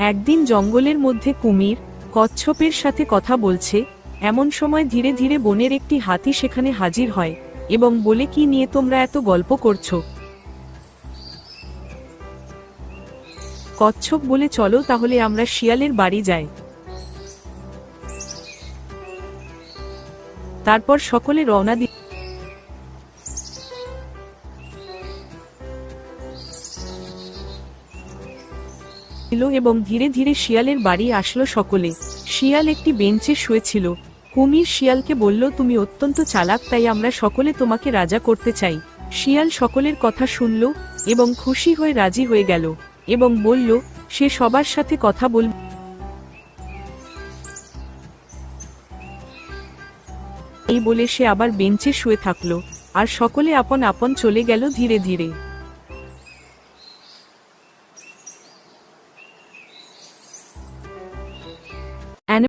একদিন জঙ্গলের মধ্যে কুমির কচ্ছপের সাথে কথা বলছে, এমন সময় ধীরে ধীরে বনের একটি হাতি সেখানে হাজির হয় এবং বলে, কি নিয়ে তোমরা এত গল্প করছ? কচ্ছপ বলে, চলো তাহলে আমরা শিয়ালের বাড়ি যাই। তারপর সকলে রওনা দিল এবং ধীরে ধীরে শিয়ালের বাড়ি আসলো সকলে। শিয়াল একটি বেঞ্চে শুয়েছিল। কুমির শিয়ালকে বলল, তুমি অত্যন্ত চালাক, তাই আমরা সকলে তোমাকে রাজা করতে চাই। শিয়াল সকলের কথা শুনল এবং খুশি হয়ে রাজি হয়ে গেল এবং বলল, সে সবার সাথে কথা বল এই বলে সে আবার বেঞ্চে শুয়ে থাকল। আর সকলে আপন আপন চলে গেল ধীরে ধীরে।